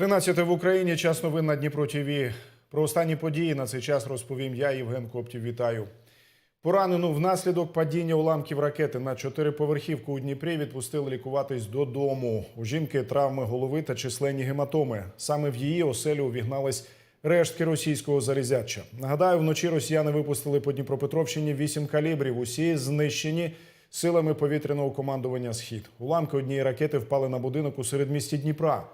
13 в Україні. Час новин на Дніпро ТВ. Про останні події на цей час розповім я, Євген Коптів. Вітаю. Поранену внаслідок падіння уламків ракети на чотириповерхівку у Дніпрі відпустили лікуватись додому. У жінки травми голови та численні гематоми. Саме в її оселю увігнались рештки російського зарізяча. Нагадаю, вночі росіяни випустили по Дніпропетровщині вісім калібрів. Усі знищені силами повітряного командування Схід. Уламки однієї ракети впали на будинок у середмісті Дніпра.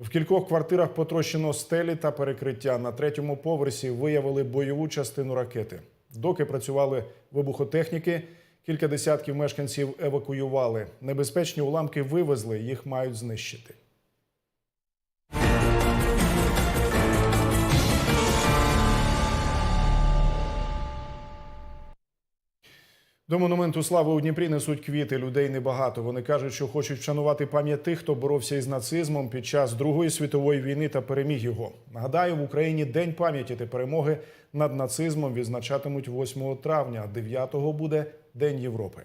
В кількох квартирах потрощено стелі та перекриття. На третьому поверсі виявили бойову частину ракети. Доки працювали вибухотехніки, кілька десятків мешканців евакуювали. Небезпечні уламки вивезли, їх мають знищити. До монументу слави у Дніпрі несуть квіти. Людей небагато. Вони кажуть, що хочуть вшанувати пам'ять тих, хто боровся із нацизмом під час Другої світової війни та переміг його. Нагадаю, в Україні День пам'яті та перемоги над нацизмом відзначатимуть 8 травня, а 9-го буде День Європи.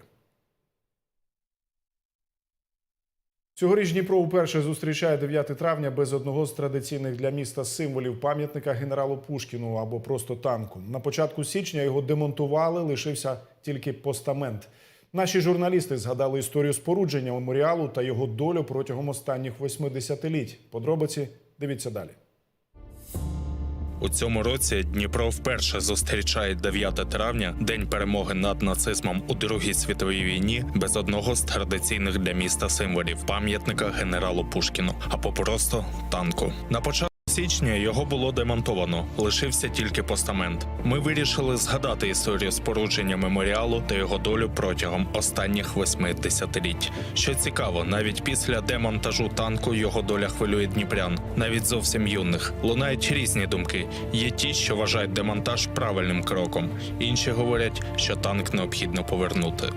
Цьогоріч Дніпро вперше зустрічає 9 травня без одного з традиційних для міста символів пам'ятника генералу Пушкіну або просто танку. На початку січня його демонтували, лишився тільки постамент. Наші журналісти згадали історію спорудження меморіалу та його долю протягом останніх восьми десятиліть. Подробиці дивіться далі. У цьому році Дніпро вперше зустрічає 9 травня, день перемоги над нацизмом у Другій світовій війні, без одного з традиційних для міста символів пам'ятника генералу Пушкіну або просто танку. На початку січня його було демонтовано, лишився тільки постамент. Ми вирішили згадати історію спорудження меморіалу та його долю протягом останніх восьми десятиліть. Що цікаво, навіть після демонтажу танку його доля хвилює дніпрян, навіть зовсім юних. Лунають різні думки. Є ті, що вважають демонтаж правильним кроком, інші говорять, що танк необхідно повернути.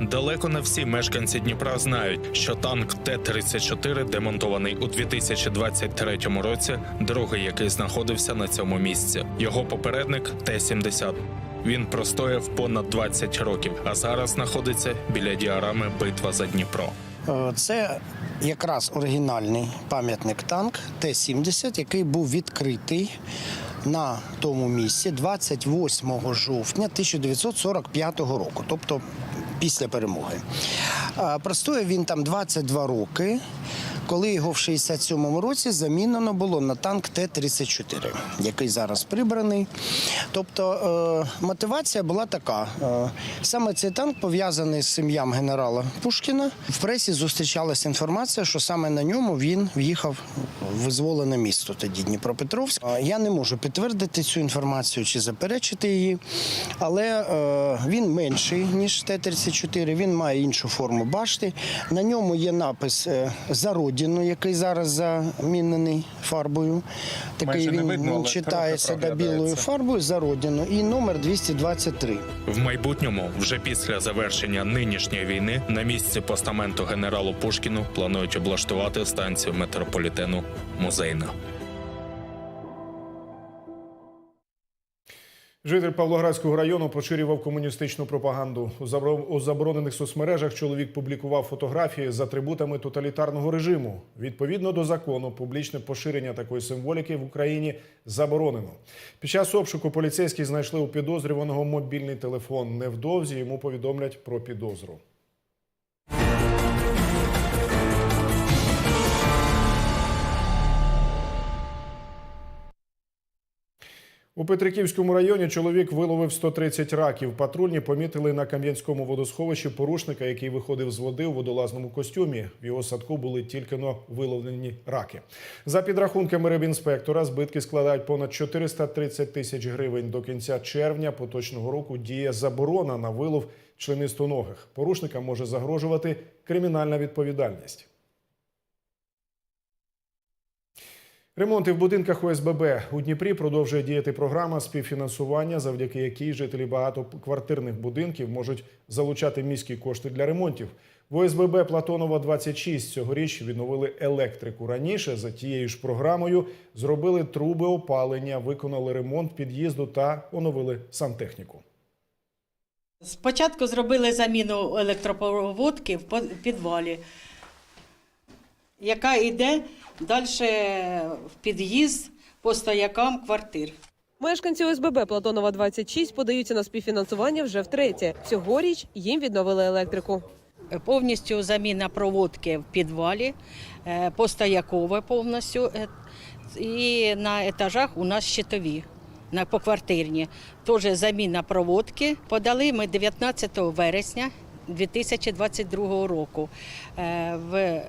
Далеко не всі мешканці Дніпра знають, що танк Т-34 демонтований у 2023 році, другий, який знаходився на цьому місці. Його попередник Т-70. Він простояв понад 20 років, а зараз знаходиться біля діарами Битва за Дніпро. Е, Це якраз оригінальний пам'ятник танк Т-70, який був відкритий на тому місці 28 жовтня 1945 року, тобто після перемоги. Простоє він там 22 роки, коли його в 67-му році замінено було на танк Т-34, який зараз прибраний. Тобто е, мотивація була така: е, саме цей танк пов'язаний з сім'ям генерала Пушкіна. В пресі зустрічалася інформація, що саме на ньому він в'їхав в визволене місто тоді Дніпропетровськ. Е, Я не можу підтвердити цю інформацію чи заперечити її, але він менший ніж Т-34, він має іншу форму башти. На ньому є напис е, родину, який зараз замінений фарбою. Такий Майже не він видно, але читається да, білою фарбою за родину. І номер 223. В майбутньому, вже після завершення нинішньої війни, на місці постаменту генералу Пушкіну планують облаштувати станцію метрополітену музейна. Житель Павлоградського району поширював комуністичну пропаганду. У заборонених соцмережах чоловік публікував фотографії з атрибутами тоталітарного режиму. Відповідно до закону, публічне поширення такої символіки в Україні заборонено. Під час обшуку поліцейські знайшли у підозрюваного мобільний телефон. Невдовзі йому повідомлять про підозру. У Петриківському районі чоловік виловив 130 раків. Патрульні помітили на Кам'янському водосховищі порушника, який виходив з води у водолазному костюмі. В його садку були тільки но виловлені раки. За підрахунками рибінспектора, збитки складають понад 430 тисяч гривень. До кінця червня поточного року діє заборона на вилов членистоногих. Порушникам може загрожувати кримінальна відповідальність. Ремонти в будинках ОСББ у Дніпрі продовжує діяти програма співфінансування, завдяки якій жителі багатоквартирних будинків можуть залучати міські кошти для ремонтів. В ОСББ Платонова 26 цьогоріч відновили електрику. Раніше за тією ж програмою зробили труби опалення, виконали ремонт під'їзду та оновили сантехніку. Спочатку зробили заміну електропроводки в підвалі. Яка йде далі в під'їзд по стоякам квартир. Мешканці ОСББ Платонова 26 подаються на співфінансування вже втретє. Цьогоріч їм відновили електрику. Повністю заміна проводки в підвалі, е, постоякове повністю. е, І на етажах у нас щитові. На поквартирні. Теж заміна проводки. Подали ми 19 вересня 2022 року. Е, В, е,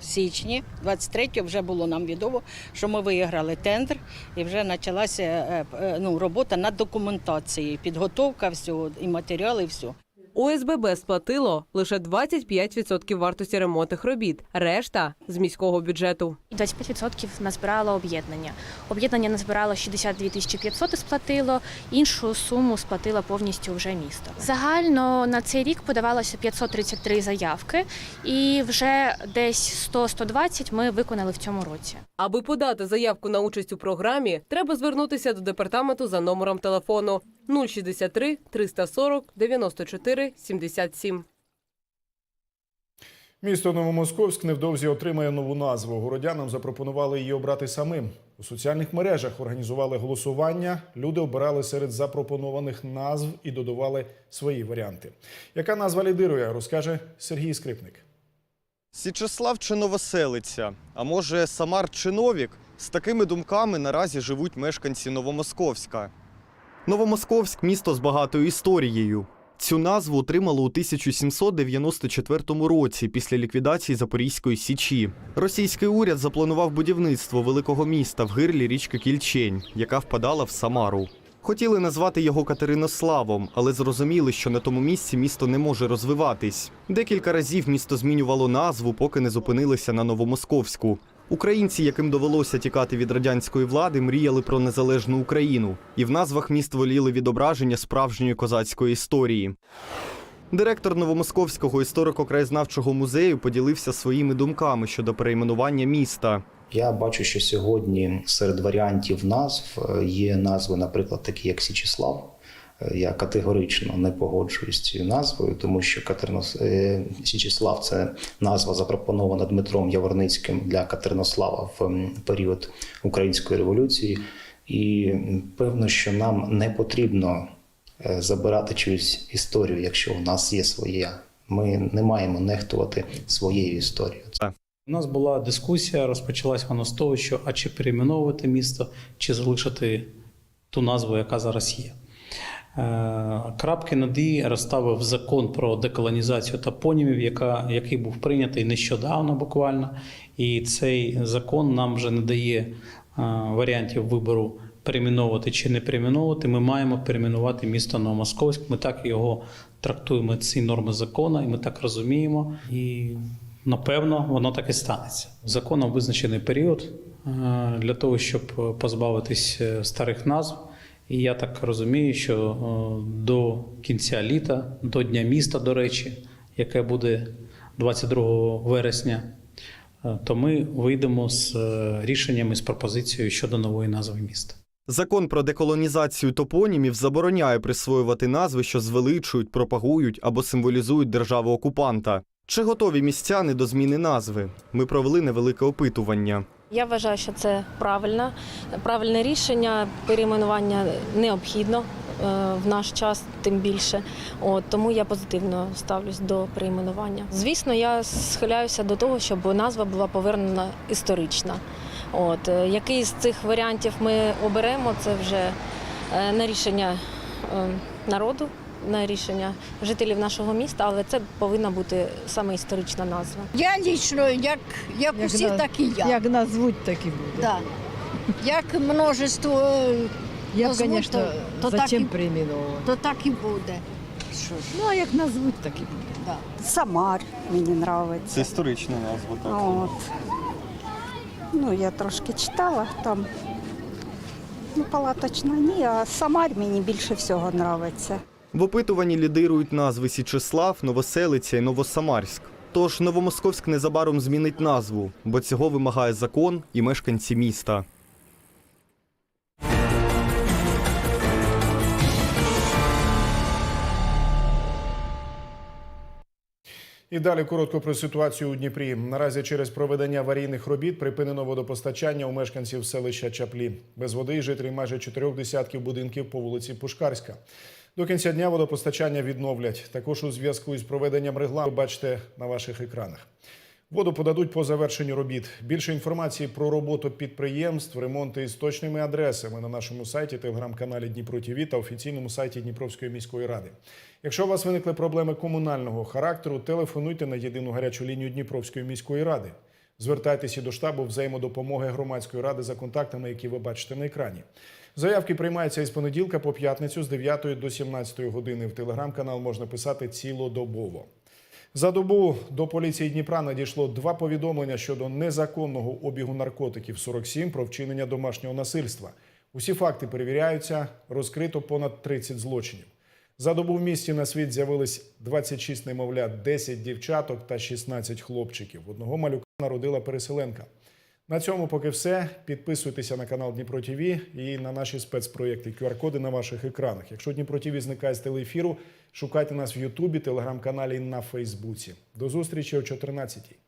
в січні 23 вже було нам відомо, що ми виграли тендер і вже почалася е, ну, робота над документацією, підготовка всього, і матеріали, і. ОСББ сплатило лише 25% вартості ремонтних робіт, решта з міського бюджету. 25% назбирало об'єднання. Об'єднання назбирало 62 тисячі 500 і сплатило, іншу суму сплатило повністю вже місто. Загально на цей рік подавалося 533 заявки, і вже десь 100-120 ми виконали в цьому році. Аби подати заявку на участь у програмі, треба звернутися до департаменту за номером телефону 063 340 94 77. Місто Новомосковськ невдовзі отримає нову назву. Городянам запропонували її обрати самим. У соціальних мережах організували голосування. Люди обирали серед запропонованих назв і додавали свої варіанти. Яка назва лідирує, розкаже Сергій Скрипник. Січеслав чи Новоселиця, а може Самар чи Новік? З такими думками наразі живуть мешканці Новомосковська. Новомосковськ місто з багатою історією. Цю назву отримало у 1794 році після ліквідації Запорізької січі. Російський уряд запланував будівництво великого міста в гирлі річки Кільчень, яка впадала в Самару. Хотіли назвати його Катеринославом, але зрозуміли, що на тому місці місто не може розвиватись. Декілька разів місто змінювало назву, поки не зупинилися на Новомосковську. Українці, яким довелося тікати від радянської влади, мріяли про незалежну Україну, і в назвах міст воліли відображення справжньої козацької історії. Директор Новомосковського історико-краєзнавчого музею поділився своїми думками щодо перейменування міста. Я бачу, що сьогодні серед варіантів назв е, є назви, наприклад, такі як Січіслав. Я категорично не погоджуюсь з цією назвою, тому що Катеринос... е, Січіслав це назва запропонована Дмитром Яворницьким для Катеринослава в період Української революції. І певно, що нам не потрібно е, забирати чиюсь історію, якщо у нас є своя. Ми не маємо нехтувати своєю історією. У нас була дискусія, розпочалась вона з того, що а чи перейменовувати місто, чи залишити ту назву, яка зараз є. Е, Крапки над «і» розставив закон про деколонізацію топонімів, яка, який був прийнятий нещодавно буквально. І цей закон нам вже не дає е, варіантів вибору перейменовувати чи не перейменовувати. Ми маємо перейменувати місто Новомосковськ. Ми так його трактуємо, ці норми закону, і ми так розуміємо. І напевно воно так і станеться. Законом визначений період е, для того, щоб позбавитись старих назв. І я так розумію, що е, до кінця літа, до Дня міста, до речі, яке буде 22 вересня, е, то ми вийдемо з е, рішеннями з пропозицією щодо нової назви міста. Закон про деколонізацію топонімів забороняє присвоювати назви, що звеличують, пропагують або символізують державу окупанта. Чи готові містяни до зміни назви? Ми провели невелике опитування. Я вважаю, що це правильне, правильне рішення. Перейменування необхідно е, в наш час, тим більше. От, тому я позитивно ставлюсь до перейменування. Звісно, я схиляюся до того, щоб назва була повернена історична. От, е, який з цих варіантів ми оберемо, це вже е, на рішення е, народу, на рішення жителів нашого міста, але це повинна бути саме історична назва. Я лічно, як, як, Як усі, на- так і я. Як назвуть, так і буде. Да. Як множество, Я назвуть, звісно, то- то так і- то так і буде. Що ж, Ну, а як назвуть, так і буде. да. Самар мені подобається. Це історична назва, От. Ну, я трошки читала там. Ну, палаточна ні, а Самар мені більше всього подобається. В опитуванні лідирують назви Січеслав, Новоселиця і Новосамарськ. Тож Новомосковськ незабаром змінить назву, бо цього вимагає закон і мешканці міста. І далі коротко про ситуацію у Дніпрі. Наразі через проведення аварійних робіт припинено водопостачання у мешканців селища Чаплі. Без води жителі майже чотирьох десятків будинків по вулиці Пушкарська. До кінця дня водопостачання відновлять. Також у зв'язку із проведенням регла ви бачите на ваших екранах. Воду подадуть по завершенню робіт. Більше інформації про роботу підприємств, ремонти із точними адресами на нашому сайті, телеграм-каналі Дніпро ТІВІ та офіційному сайті Дніпровської міської ради. Якщо у вас виникли проблеми комунального характеру, телефонуйте на єдину гарячу лінію Дніпровської міської ради. Звертайтеся до штабу взаємодопомоги громадської ради за контактами, які ви бачите на екрані. Заявки приймаються із понеділка по п'ятницю з 9 до 17 години. В телеграм-канал можна писати цілодобово. За добу до поліції Дніпра надійшло два повідомлення щодо незаконного обігу наркотиків 47 про вчинення домашнього насильства. Усі факти перевіряються, розкрито понад 30 злочинів. За добу в місті на світ з'явились 26 немовлят, 10 дівчаток та 16 хлопчиків. Одного малюка народила переселенка. На цьому поки все. Підписуйтеся на канал Дніпро ТВ і на наші спецпроєкти. QR-коди на ваших екранах. Якщо Дніпро ТВ зникає з телеефіру, шукайте нас в Ютубі, телеграм-каналі на Фейсбуці. До зустрічі о 14-й.